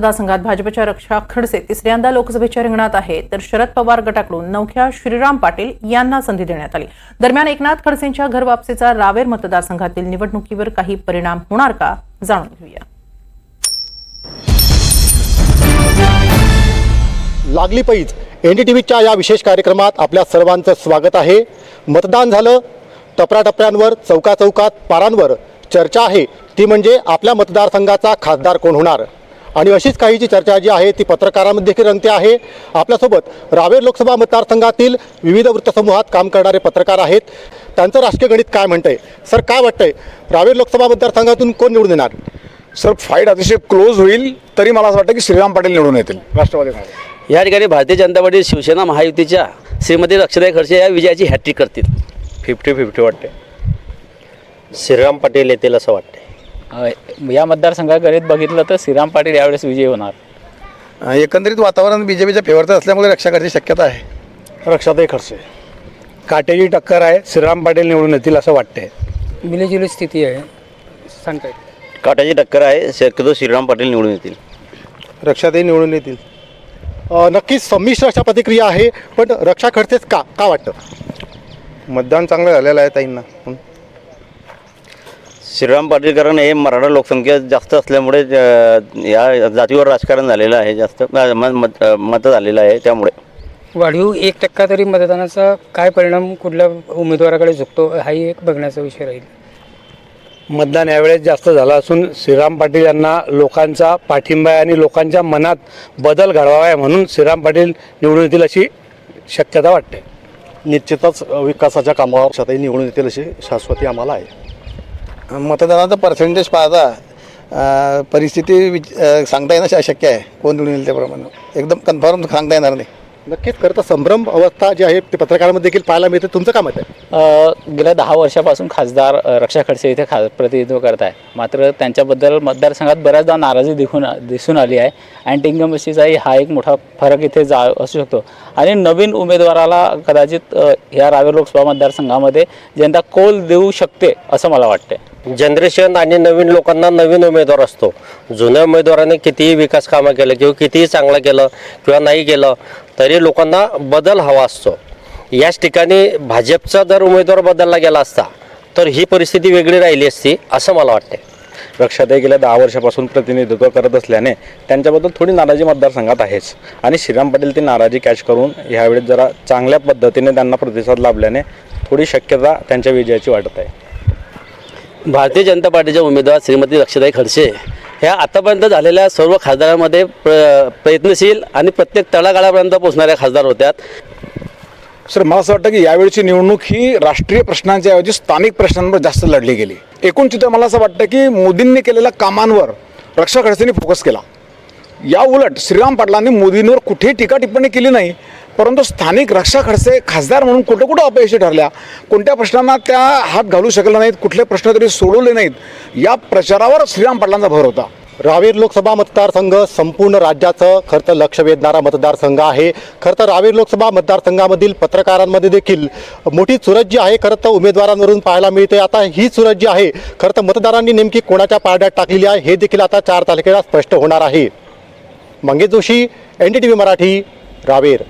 मतदारसंघात भाजपच्या रक्षा खडसे तिसऱ्यांदा लोकसभेच्या रिंगणात आहे तर शरद पवार गटाकडून नवख्या श्रीराम पाटील यांना संधी देण्यात आली. दरम्यान एकनाथ खडसेंच्या घरवापसीचा रावेर मतदारसंघातील निवडणुकीवर काही परिणाम होणार का जाणून घेऊया. लागली पैज. एन डी टी व्हीच्या या विशेष कार्यक्रमात आपल्या सर्वांचं स्वागत आहे. मतदान झालं टप्प्याटप्प्यांवर चौका चौकात पारांवर चर्चा आहे. ती म्हणजे आपल्या मतदारसंघाचा खासदार कोण होणार? आणि अशीच काही जी चर्चा जी आहे ती पत्रकारांमध्ये देखील रंगते आहे. आपल्यासोबत रावेर लोकसभा मतदारसंघातील विविध वृत्तसमूहात काम करणारे पत्रकार आहेत. त्यांचं राजकीय गणित काय म्हणतंय? सर काय वाटतंय? रावेर लोकसभा मतदारसंघातून कोण निवडून येणार? सर फाईट अतिशय क्लोज होईल तरी मला असं वाटतं की श्रीराम पाटील निवडून येतील. राष्ट्रवादी काँग्रेस. या ठिकाणी भारतीय जनता पार्टी शिवसेना महायुतीच्या श्रीमती रक्षाताई खडसे या विजयाची हॅट्रिक करतील. फिफ्टी फिफ्टी वाटते श्रीराम पाटील येतील असं वाटते या मतदारसंघाकडे बघितलं तर श्रीराम पाटील यावेळेस विजयी होणार. एकंदरीत वातावरण बीजेपीच्या फेवरचं असल्यामुळे रक्षा करण्याची शक्यता आहे. रक्षाताई खडसे काटेची टक्कर आहे श्रीराम पाटील निवडून येतील असं वाटतंय. मिलीजुली स्थिती आहे. सांगता येत काटाची टक्कर आहे शक्यतो श्रीराम पाटील निवडून येतील. रक्षाताई निवडून येतील. नक्कीच संमिश्र अशा प्रतिक्रिया आहे पण रक्षा खडसेच का? का वाटतं? मतदान चांगलं झालेलं आहे ताईंना. श्रीराम पाटील कारण हे मराठा लोकसंख्या जास्त असल्यामुळे या जातीवर राजकारण झालेलं आहे जास्त मत मत झालेलं आहे त्यामुळे. वाढीव एक टक्का तरी मतदानाचा काय परिणाम कुठल्या उमेदवाराकडे झुकतो हाही एक बघण्याचा विषय राहील. मतदान यावेळेस जास्त झालं असून श्रीराम पाटील यांना लोकांचा पाठिंबा आहे आणि लोकांच्या मनात बदल घडवावा आहे म्हणून श्रीराम पाटील निवडून येतील अशी शक्यता वाटते. निश्चितच विकासाच्या कामावर निवडून येतील अशी शाश्वती आम्हाला आहे. मतदानाचं पर्सेंटेज पाहता परिस्थिती विच सांगता येणं शा- शक्य आहे. कोण निवडून येईल त्याप्रमाणे. एकदम कन्फर्म सांगता येणार नाही. नक्कीच खरं तर संभ्रम अवस्था जी आहे ते पत्रकारांमध्ये देखील पाहायला मिळते. तुमचं काय मत आहे? गेल्या दहा वर्षापासून खासदार रक्षा खडसे इथे खा प्रतिनिधित्व करत आहे मात्र त्यांच्याबद्दल मतदारसंघात बऱ्याचदा नाराजी दिसून दिसून आली आहे. अँटी इन्कमबसीचाही हा एक मोठा फरक इथे जा असू शकतो. आणि नवीन उमेदवाराला कदाचित अ, या रावेर लोकसभा मतदारसंघामध्ये जनता कौल देऊ शकते असं मला वाटते जनरेशन आणि नवीन लोकांना नवीन उमेदवार असतो. जुन्या उमेदवाराने कितीही विकास कामं केलं किंवा कितीही चांगलं केलं किंवा नाही केलं तरी लोकांना बदल हवा असतो. याच ठिकाणी भाजपचा जर उमेदवार बदलला गेला असता तर ही परिस्थिती वेगळी राहिली असती असं मला वाटते रक्षाताई गेल्या दहा वर्षापासून प्रतिनिधित्व करत असल्याने त्यांच्याबद्दल थोडी नाराजी मतदारसंघात आहेच. आणि श्रीराम पाटील ती नाराजी कॅच करून ह्यावेळेस जरा चांगल्या पद्धतीने त्यांना प्रतिसाद लाभल्याने थोडी शक्यता त्यांच्या विजयाची वाटत आहे. भारतीय जनता पार्टीच्या उमेदवार श्रीमती लक्षताई खडसे ह्या आतापर्यंत झालेल्या सर्व खासदारांमध्ये प्र प्रयत्नशील आणि प्रत्येक तळागाळापर्यंत पोहोचणाऱ्या खासदार होत्या सर मला असं वाटतं की यावेळची निवडणूक ही राष्ट्रीय प्रश्नांच्या ऐवजी स्थानिक प्रश्नांवर जास्त लढली गेली. एकूण चित्र मला असं वाटतं की मोदींनी केलेल्या कामांवर रक्षा खडसेंनी फोकस केला. या उलट श्रीराम पाटलांनी मोदींवर कुठेही टीका टिप्पणी केली नाही परंतु स्थानिक रक्षा खडसे खासदार म्हणून कुठं कुठं अपयशी ठरल्या? कोणत्या प्रश्नांना त्या हात घालू शकल्या नाहीत? कुठले प्रश्न तरी सोडवले नाहीत? या प्रचारावर श्रीराम पाटलांचा भर होता. रावेर लोकसभा मतदारसंघ संपूर्ण राज्याचं खरं तर लक्ष वेधणारा मतदारसंघ आहे. खरं तर रावेर लोकसभा मतदारसंघामधील पत्रकारांमध्ये देखील मोठी चुरत जी आहे खरं तर उमेदवारांवरून पाहायला मिळते. आता ही चुरत जी आहे खरं तर मतदारांनी नेमकी कोणाच्या पारड्यात टाकलेली आहे हे देखील आता चार तारखेला स्पष्ट होणार आहे. Mangesh Joshi N D T V Marathi Raver.